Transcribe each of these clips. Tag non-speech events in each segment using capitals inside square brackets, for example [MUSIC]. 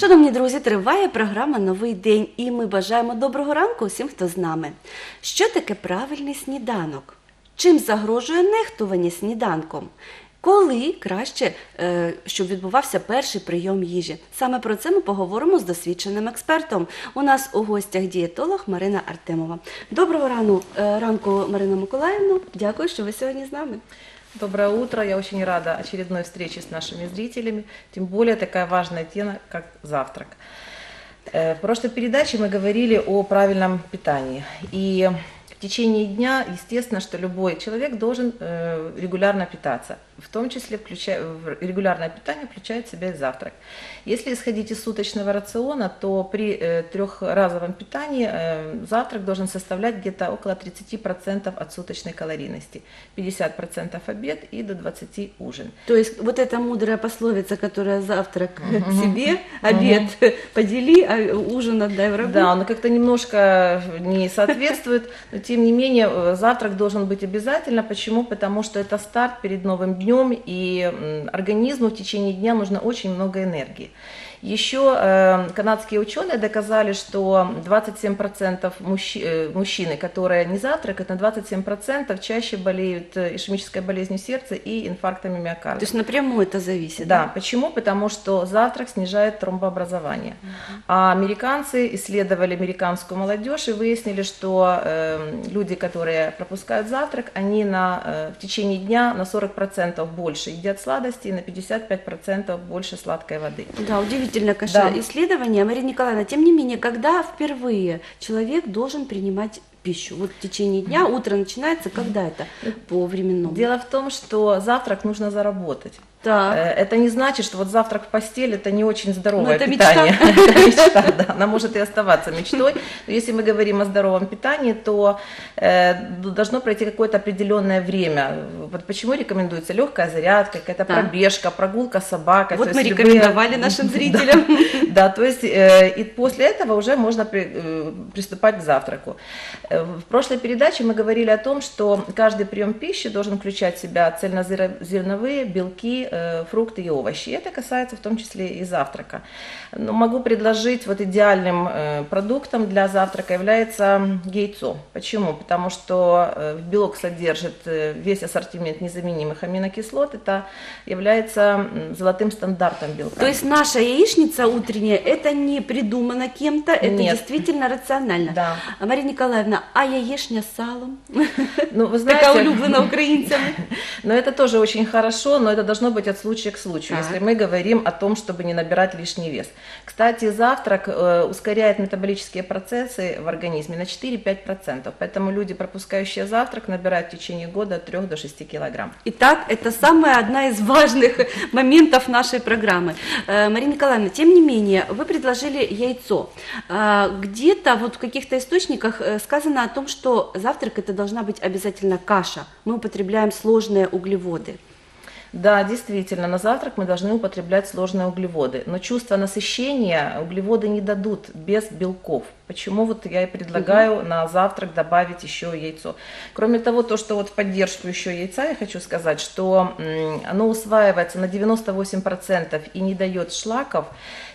Шановні друзі, триває програма Новий день, і ми бажаємо доброго ранку усім, хто з нами. Що таке правильний сніданок? Чим загрожує нехтування сніданком? Коли краще, е, щоб відбувався перший прийом їжі? Саме про це ми поговоримо з досвідченим експертом. У нас у гостях дієтолог Марина Артемова. Доброго рану, е, ранку, Марина Миколаївна. Дякую, що ви сьогодні з нами. Доброе утро. Я очень рада очередной встрече с нашими зрителями. Тем более такая важная тема, как завтрак. Э, В прошлой передаче мы говорили о правильном питании. И в течение дня, естественно, что любой человек должен э, регулярно питаться. В том числе включая, регулярное питание включает в себя и завтрак. Если исходить из суточного рациона, то при э, трехразовом питании э, завтрак должен составлять где-то около 30% от суточной калорийности, 50% обед и до 20% ужин. То есть вот эта мудрая пословица, которая завтрак [LAUGHS] себе, обед [LAUGHS] подели, а ужин отдай врагу. Да, он как-то немножко не соответствует, но тем не менее э, завтрак должен быть обязательно. Почему? Потому что это старт перед новым днем, и м, организму в течение дня нужно очень много энергии. Еще э, канадские ученые доказали, что 27% мужчи- э, мужчины, которые не завтракают, на 27% чаще болеют э, ишемической болезнью сердца и инфарктами миокарда. То есть напрямую это зависит. Да, почему? Потому что завтрак снижает тромбообразование. А американцы исследовали американскую молодежь и выяснили, что э, люди, которые пропускают завтрак, они на, э, в течение дня на 40% больше едят сладостей, на 55% больше сладкой воды. Да, удивительное, конечно, Да. исследование. Мария Николаевна, тем не менее, когда впервые человек должен принимать пищу? Вот в течение дня, утро начинается, когда это по временному? Дело в том, что завтрак нужно заработать. Так. Э, Это не значит, что вот завтрак в постель это не очень здоровое Ну, это питание. [LAUGHS] Это мечта, да. Она может и оставаться мечтой. Но если мы говорим о здоровом питании, то э, должно пройти какое-то определенное время. Вот почему рекомендуется легкая зарядка, какая-то Да. пробежка, прогулка с собакой. Вот мы есть любые- рекомендовали [LAUGHS] нашим Да. зрителям. [LAUGHS] Да, то есть э, и после этого уже можно при- э, приступать к завтраку. Э, В прошлой передаче мы говорили о том, что каждый прием пищи должен включать в себя цельнозерновые, белки, э, фрукты и овощи. И это касается в том числе и завтрака. Но могу предложить вот идеальным э, продуктом для завтрака является яйцо. Почему? Потому что э, белок содержит э, весь ассортимент незаменимых аминокислот. Это является м, золотым стандартом белка. То есть наша яичница утренняя, это не придумано кем-то, это Нет. действительно рационально. Да. А Марія Ніколаївна, а яєшня з салом? Ну, вы Така знаете, улюблена українцями. [LAUGHS] но это тоже очень хорошо, но это должно быть от случая к случаю, Так. если мы говорим о том, чтобы не набирать лишний вес. Кстати, завтрак э, ускоряет метаболические процессы в организме на 4-5%, поэтому люди, пропускающие завтрак, набирают в течение года от 3 до 6 килограмм. Итак, это самая одна из важных [LAUGHS] моментов нашей программы. Э, Мария Николаевна, тем не менее, вы предложили яйцо. А, Где-то вот в каких-то источниках э, сказано о том, что завтрак это должна быть обязательно каша. Мы употребляем сложные углеводы. Да, действительно, на завтрак мы должны употреблять сложные углеводы, но чувство насыщения углеводы не дадут без белков. Почему вот я и предлагаю на завтрак добавить еще яйцо. Кроме того, то, что вот в поддержку еще яйца, я хочу сказать, что оно усваивается на 98% и не дает шлаков,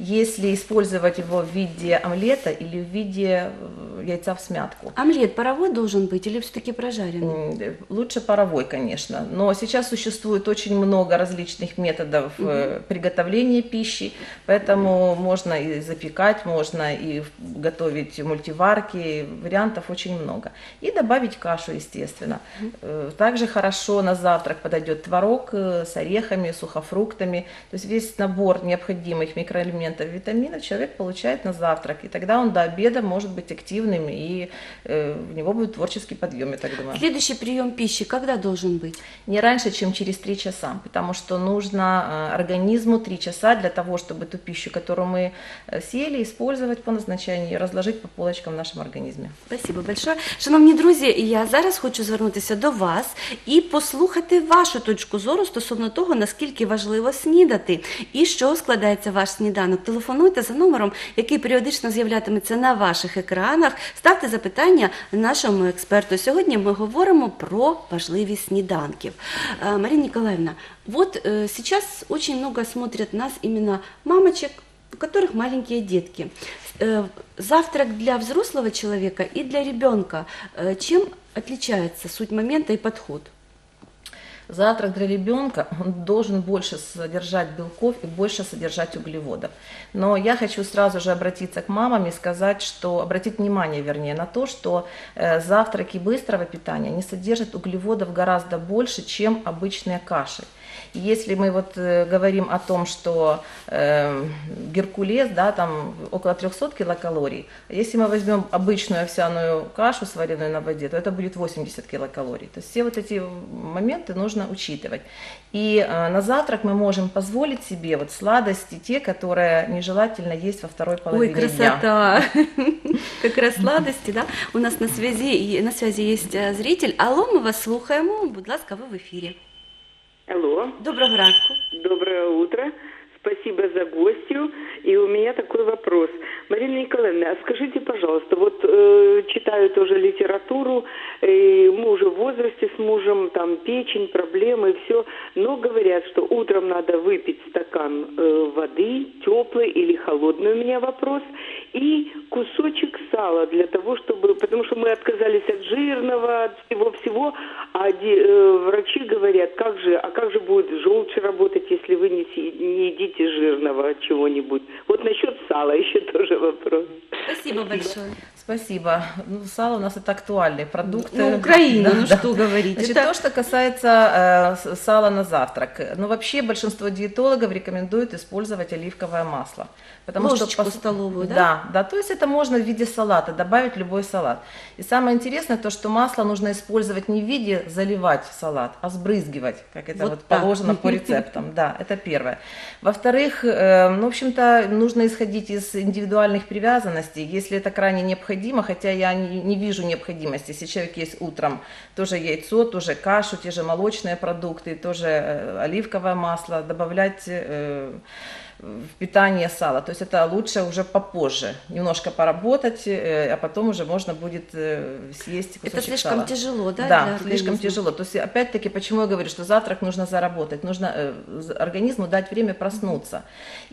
если использовать его в виде омлета или в виде э, яйца в смятку. Омлет паровой должен быть или все-таки прожаренный? Э, Лучше паровой, конечно. Но сейчас существует очень много различных методов э, приготовления пищи, поэтому можно и запекать, можно и в- готовить мультиварки, вариантов очень много. И добавить кашу, естественно. Э, Также хорошо на завтрак подойдет творог э, с орехами, сухофруктами. То есть весь набор необходимых микроэлементов, витаминов человек получает на завтрак. И тогда он до обеда может быть активным, и э, у него будет творческий подъем, я так думаю. Следующий прием пищи когда должен быть? Не раньше, чем через 3 часа, потому что нужно э, организму 3 часа для того, чтобы ту пищу, которую мы э, съели, использовать по назначению и разложить по полочкам в нашем организме. Спасибо большое. Шановні друзі, я зараз хочу звернутися до вас і послухати вашу точку зору стосовно того, наскільки важливо снідати і що складається ваш сніданок. Телефонуйте за номером, який періодично з'являтиметься на ваших екранах. Ставте запитання нашому експерту. Сьогодні ми говоримо про важливість сніданків. Е, Марія вот э, сейчас очень много смотрят нас именно мамочек, у которых маленькие детки. Э, Завтрак для взрослого человека и для ребенка. Э, Чем отличается суть момента и подход? Завтрак для ребенка он должен больше содержать белков и больше содержать углеводов. Но я хочу сразу же обратиться к мамам и сказать, что обратить внимание, вернее, на то, что э, завтраки быстрого питания не содержат углеводов гораздо больше, чем обычные каши. И Если мы вот э, говорим о том, что э, геркулес, да, там около 300 килокалорий, а если мы возьмем обычную овсяную кашу, сваренную на воде, то это будет 80 килокалорий. То есть все вот эти моменты нужно учитывать. И э, на завтрак мы можем позволить себе вот сладости, те, которые нежелательно есть во второй Ой, половине дня. красота! [LAUGHS] Как раз сладості, да? У нас на связі, на связі є е, зритель. Алло, ми вас слухаємо. Будь ласка, ви в ефірі. Алло, Доброго ранку. доброе утро. Спасибо за гостью. И у меня такой вопрос. Марина Николаевна, а скажите, пожалуйста, вот э, читаю тоже литературу, э, мы уже в возрасте с мужем, там печень, проблемы, все, но говорят, что утром надо выпить стакан э, воды, теплый или холодный у меня вопрос, и кусочек сала для того, чтобы, потому что мы отказались от жирного, от всего-всего, а э, врачи говорят, как же, а как же будет желчь работать, если вы не, не едите жирного чего-нибудь? Вот насчет сала [LAUGHS] еще тоже вопрос. Спасибо большое. Спасибо. Ну, сало у нас это актуальный продукт. Ну, Украина, Да, ну да. что говорить. Значит, Это- то, что касается э, сала на завтрак. Ну, вообще большинство диетологов рекомендуют использовать оливковое масло. Потому Ложечку пос- столовую, да? Да, да, то есть это можно в виде салата, добавить любой салат. И самое интересное то, что масло нужно использовать не в виде заливать салат, а сбрызгивать, как это Вот вот, так. положено по рецептам. Да, это первое. Во-вторых, э, ну, в общем-то, нужно исходить из индивидуальных привязанностей. Если это крайне необходимо, хотя я не, не вижу необходимости, если человек есть утром, тоже яйцо, тоже кашу, те же молочные продукты, тоже э, оливковое масло, добавлять э, в питание сала. То есть это лучше уже попозже, немножко поработать, э, а потом уже можно будет э, съесть кусочек Это слишком сала. тяжело, да? Да, слишком тяжело. То есть, опять-таки, почему я говорю, что завтрак нужно заработать, нужно э, организму дать время проснуться.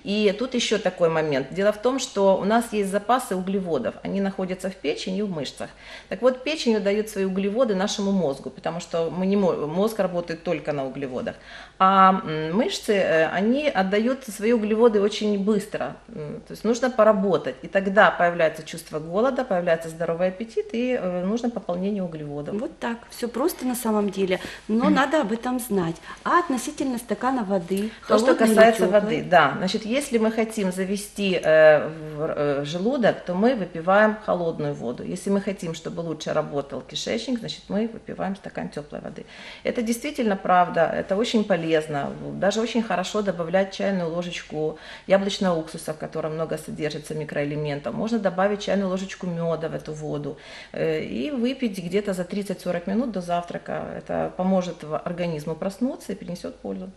И тут еще такой момент. Дело в том, что у нас есть запасы углеводов, они находятся в печени и в мышцах. Так вот, печень дает свои углеводы нашему мозгу, потому что мы не мо- мозг работает только на углеводах. А мышцы, они отдают свои углеводы очень быстро. То есть нужно поработать, и тогда появляется чувство голода, появляется здоровый аппетит, и э, нужно пополнение углеводов. Вот так, все просто на самом деле, но [CLEARS THROAT] надо об этом знать. А относительно стакана воды, То, что касается воды, да. Значит, если мы хотим завести э, в э, желудок, то мы выпиваем холодную воду. Если мы хотим, чтобы лучше работал кишечник, значит, мы выпиваем стакан теплой воды. Это действительно правда, это очень полезно. Даже очень хорошо добавлять чайную ложечку яблочного уксуса, в котором много содержится микроэлементов. Можно добавить чайную ложечку меда в эту воду э, и выпить где-то за 30-40 минут до завтрака. Это поможет организму проснуться и принесет пользу.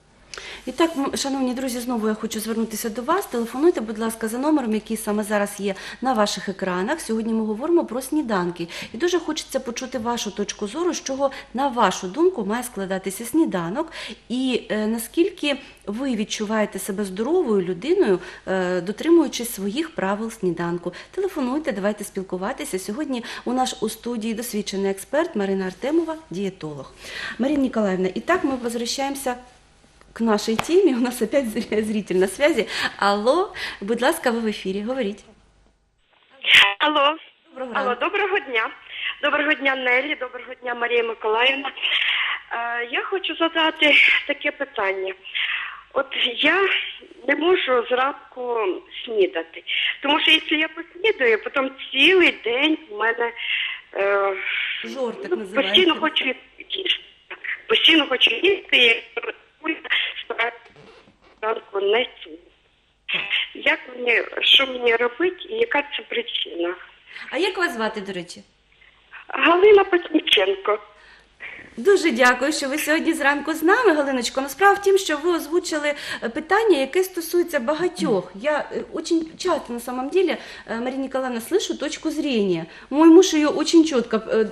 І так, шановні друзі, знову я хочу звернутися до вас. Телефонуйте, будь ласка, за номером, який саме зараз є на ваших екранах. Сьогодні ми говоримо про сніданки. І дуже хочеться почути вашу точку зору, з чого, на вашу думку, має складатися сніданок, і е, наскільки ви відчуваєте себе здоровою людиною, е, дотримуючись своїх правил сніданку. Телефонуйте, давайте спілкуватися. Сьогодні у нас у студії досвідчений експерт Марина Артемова, дієтолог. Марина Николаевна, і так ми возвращаемся к нашей теме. У нас опять зритель на связи. Алло, будь ласка, ви в ефірі. Говоріть. Алло. Доброго Алло, ранку. доброго дня. Доброго дня, Нелі, доброго дня, Марія Миколаївна. Е, я хочу задати таке питання. От я не можу зранку снідати. Тому що якщо я поснідаю, потім цілий день в мене е, Жор, так ну, називається. постійно хочу їсти. Постійно хочу їсти, зранку не чую. Як мені, що мені робити і яка це причина? А як вас звати, до речі? Галина Потніченко. Дуже дякую, що ви сьогодні зранку з нами, Галиночко. Ну, справа в тім, що ви озвучили е, питання, яке стосується багатьох. Я э, очень часто, на самом деле, э, Мария Николаевна, слышу точку зрения. Мой муж ее очень четко э,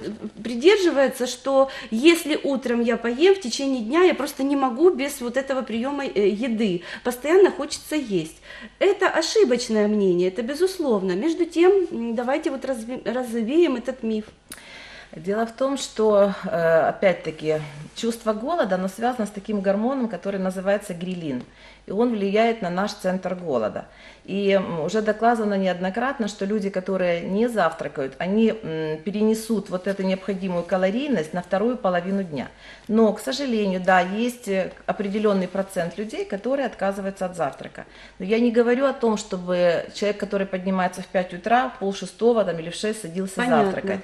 придерживается, что если утром я поем, в течение дня я просто не могу без вот этого приема э, еды. Постоянно хочется есть. Это ошибочное мнение, это безусловно. Между тем, м, давайте вот разви- развеем этот миф. Дело в том, что, э, опять-таки, чувство голода, оно связано с таким гормоном, который называется грилин. И он влияет на наш центр голода. И уже доказано неоднократно, что люди, которые не завтракают, они перенесут вот эту необходимую калорийность на вторую половину дня. Но, к сожалению, да, есть э, определенный процент людей, которые отказываются от завтрака. Но я не говорю о том, чтобы человек, который поднимается в 5 утра, пол шестого там, или в 6 садился Понятно. завтракать.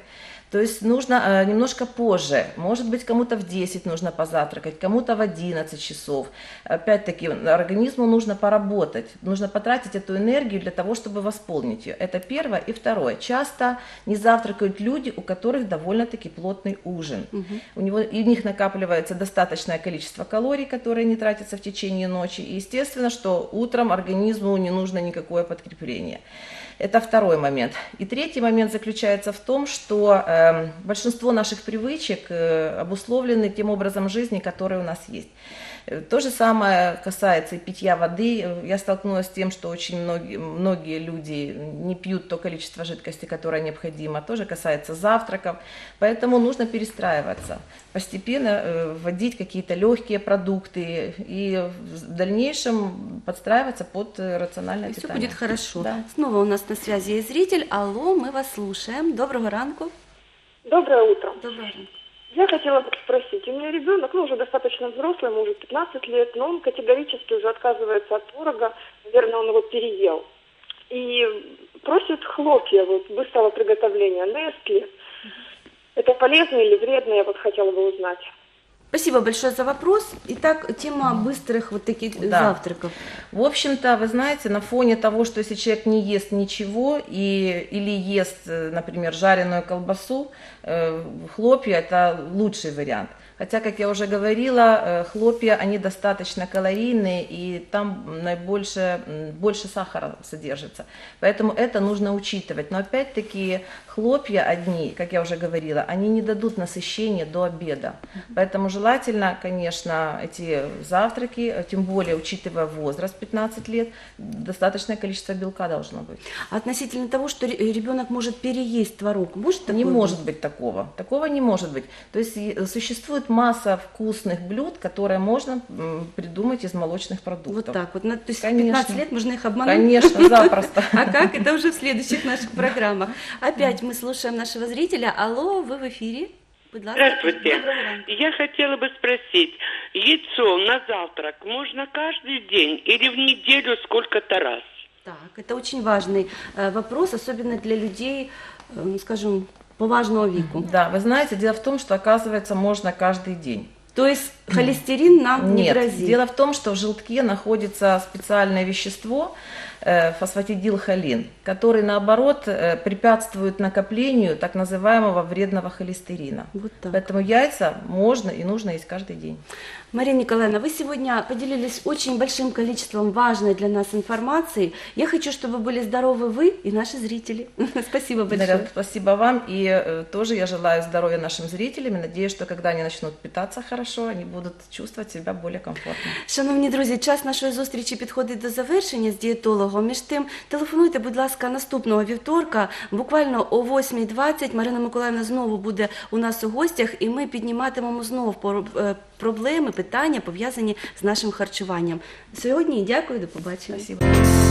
То есть нужно э, немножко позже. Может быть, кому-то в 10 нужно позавтракать, кому-то в 11 часов. Опять-таки, организму нужно поработать, нужно потратить эту энергию для того, чтобы восполнить ее. Это первое. И второе. Часто не завтракают люди, у которых довольно-таки плотный ужин. У, него, у них накапливается достаточное количество калорий, которые не тратятся в течение ночи. И естественно, что утром организму не нужно никакое подкрепление. Это второй момент. И третий момент заключается в том, что э, большинство наших привычек э, обусловлены тем образом жизни, который у нас есть. Э, То же самое касается и питья воды. Э, Я столкнулась с тем, что очень многие, многие люди не пьют то количество жидкости, которое необходимо. Тоже касается завтраков. Поэтому нужно перестраиваться. Постепенно вводить какие-то легкие продукты и в дальнейшем подстраиваться под рациональное И все питание. будет хорошо. Да. Снова у нас на связи зритель. Алло, мы вас слушаем. Доброго ранку. Доброе утро. Ранку. Я хотела бы спросить, у меня ребенок, ну, уже достаточно взрослый, ему уже 15 лет, но он категорически уже отказывается от творога, наверное, он его переел. И просит хлопья вот, быстрого приготовления, Нескли. Это полезно или вредно, я вот хотела бы узнать. Спасибо большое за вопрос. Итак, тема быстрых вот таких э, Да. завтраков. В общем-то, вы знаете, на фоне того, что если человек не ест ничего и, или ест, э, например, жареную колбасу, э, хлопья – это лучший вариант. Хотя, как я уже говорила, э, хлопья, они достаточно калорийные, и там наибольше, больше сахара содержится. Поэтому это нужно учитывать. Но опять-таки хлопья одни, как я уже говорила, они не дадут насыщения до обеда. Поэтому желательно, конечно, эти завтраки, э, тем более учитывая возраст 15 лет, достаточное количество белка должно быть. Относительно того, что ре- ребенок может переесть творог, может такое не может быть такого. Такого не может быть. То есть и- существует масса вкусных блюд, которые можно придумать из молочных продуктов. Вот так вот. На- То есть Конечно. 15 лет можно их обмануть? Конечно, [LAUGHS] запросто. А как? Это уже в следующих наших программах. Опять мы слушаем нашего зрителя. Алло, вы в эфире. Здравствуйте. Я хотела бы спросить, яйцо на завтрак можно каждый день или в неделю сколько-то раз? Так, это очень важный э, вопрос, особенно для людей, э, ну, скажем, поважного веку. Да, вы знаете, дело в том, что оказывается можно каждый день. То есть холестерин нам не Нет, грозит. дело в том, что в желтке находится специальное вещество, э, фосфатидилхолин, который, наоборот, э, препятствует накоплению так называемого вредного холестерина. Вот так. Поэтому яйца можно и нужно есть каждый день. Мария Николаевна, вы сегодня поделились очень большим количеством важной для нас информации. Я хочу, чтобы были здоровы вы и наши зрители. [LAUGHS] Спасибо большое. Спасибо вам. И э, тоже я желаю здоровья нашим зрителям. И надеюсь, что когда они начнут питаться хорошо, они будут чувствовать себя более комфортно. Шановні друзі, час нашої зустрічі підходить до завершення з дієтологом. Між тим, телефонуйте, будь ласка, наступного вівторка, буквально о 8.20. Марина Миколаївна знову буде у нас у гостях, і ми підніматимемо знову е, проблеми, питання пов'язані з нашим харчуванням. Сьогодні дякую, до побачення. Спасибо.